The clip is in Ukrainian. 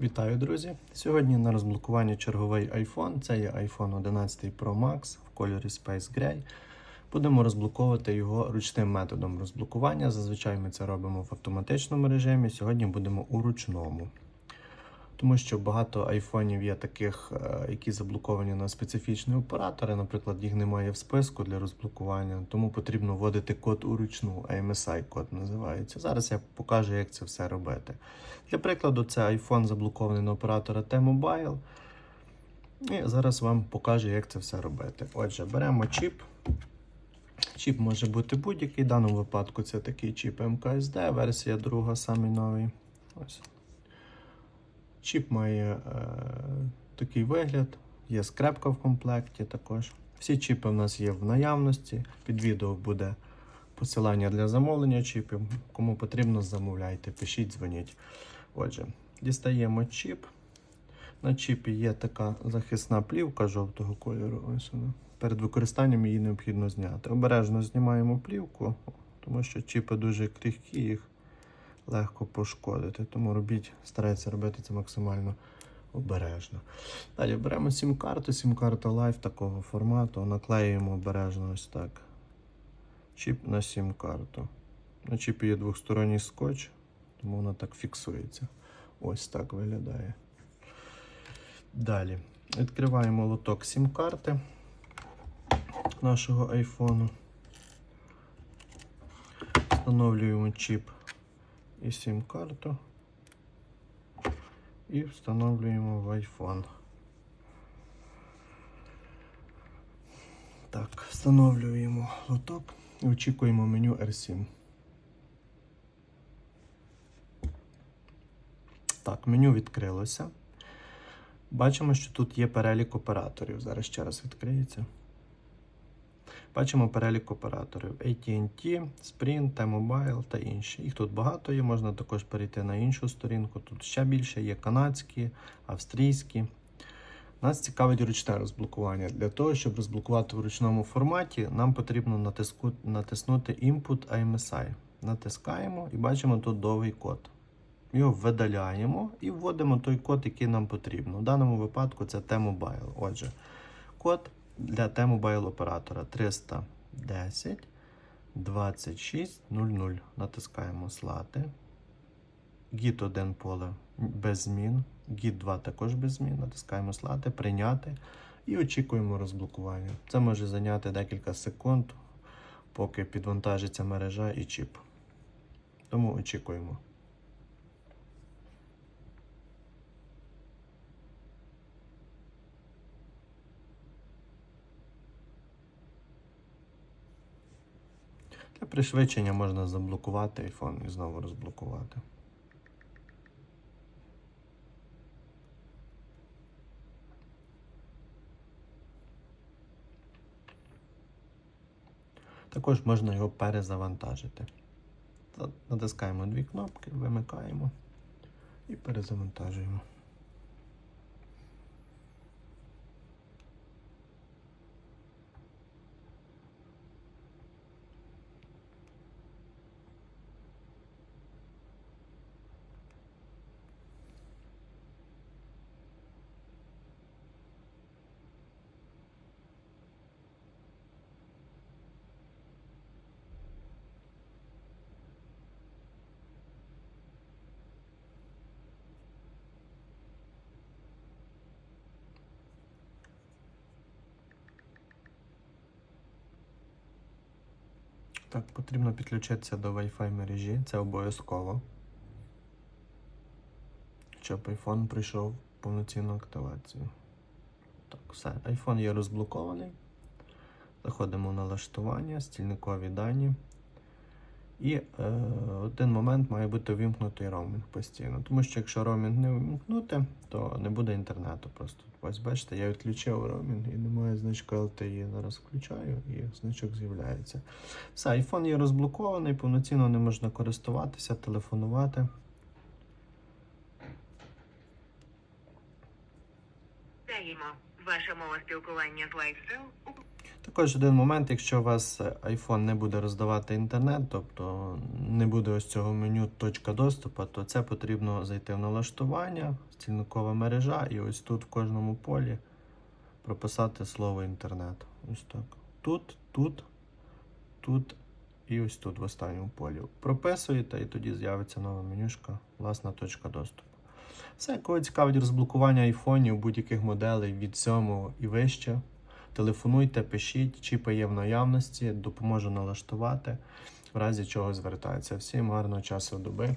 Вітаю, друзі! Сьогодні на розблокуванні черговий iPhone. Це є iPhone 11 Pro Max в кольорі Space Gray. Будемо розблоковувати його ручним методом розблокування. Зазвичай ми це робимо в автоматичному режимі. Сьогодні будемо у ручному. Тому що багато айфонів є таких, е, які заблоковані на специфічні оператори. Наприклад, їх немає в списку для розблокування, тому потрібно вводити код уручну, AMSI код називається. Зараз я покажу, як це все робити. Для прикладу, це iPhone заблокований на оператора T-Mobile. І зараз вам покажу, як це все робити. Отже, беремо чіп. Чіп може бути будь-який. В даному випадку це такий чіп МКСD, версія друга, самий новий. Ось. Чіп має е, такий вигляд, є скрепка в комплекті також. Всі чіпи в нас є в наявності. Під відео буде посилання для замовлення чіпів. Кому потрібно, замовляйте, пишіть, дзвоніть. Отже, дістаємо чіп. На чіпі є така захисна плівка жовтого кольору. Ось вона. Перед використанням її необхідно зняти. Обережно знімаємо плівку, тому що чіпи дуже крихкі, їх легко пошкодити. Тому робіть, старайтеся робити це максимально обережно. Далі беремо сім-карту, сім-карта Live такого формату, наклеюємо обережно ось так. Чіп на сім-карту. На чіпі є двосторонній скотч, тому воно так фіксується. Ось так виглядає. Далі відкриваємо лоток сім-карти нашого айфону. Встановлюємо чіп і сім-карту. І встановлюємо в iPhone. Так, встановлюємо лоток і очікуємо меню R7. Так, меню відкрилося. Бачимо, що тут є перелік операторів. Зараз ще раз відкриється. Бачимо перелік операторів AT&T, Sprint, T-Mobile та інші. Їх тут багато є, можна також перейти на іншу сторінку. Тут ще більше є канадські, австрійські. Нас цікавить ручне розблокування. Для того, щоб розблокувати в ручному форматі, нам потрібно натиску, натиснути Input AMSI. Натискаємо і бачимо тут довгий код. Його видаляємо і вводимо той код, який нам потрібно. В даному випадку це T-Mobile. Отже, код для T-Mobile оператора 310 2600. Натискаємо слати. Git 1 поле без змін. Git 2 також без змін. Натискаємо слати, прийняти і очікуємо розблокування. Це може зайняти декілька секунд, поки підвантажиться мережа і чіп. Тому очікуємо. Для пришвидшення можна заблокувати iPhone і знову розблокувати. Також можна його перезавантажити. Натискаємо дві кнопки, вимикаємо і перезавантажуємо. Так, потрібно підключитися до Wi-Fi мережі, це обов'язково. Щоб iPhone пройшов повноцінну активацію. Так, все. iPhone є розблокований. Заходимо в налаштування, стільникові дані. І е, один момент має бути вимкнутий роумінг постійно. Тому що якщо роумінг не вимкнути, то не буде інтернету просто. Ось бачите, я відключив роумінг і немає значка LTE. Зараз включаю і значок з'являється. Все, iPhone є розблокований, повноцінно не можна користуватися, телефонувати. Даємо. Мова спілкування з у Також один момент, якщо у вас iPhone не буде роздавати інтернет, тобто не буде ось цього меню точка доступу, то це потрібно зайти в налаштування, стільникова мережа, і ось тут в кожному полі прописати слово інтернет. Ось так. Тут, тут, тут і ось тут в останньому полі. Прописуєте, і тоді з'явиться нова менюшка, власна точка доступу. Все, кого цікавить розблокування айфонів будь-яких моделей від 7 і вище. Телефонуйте, пишіть, чіпи є в наявності, допоможу налаштувати, в разі чого звертається. Всім гарного часу доби.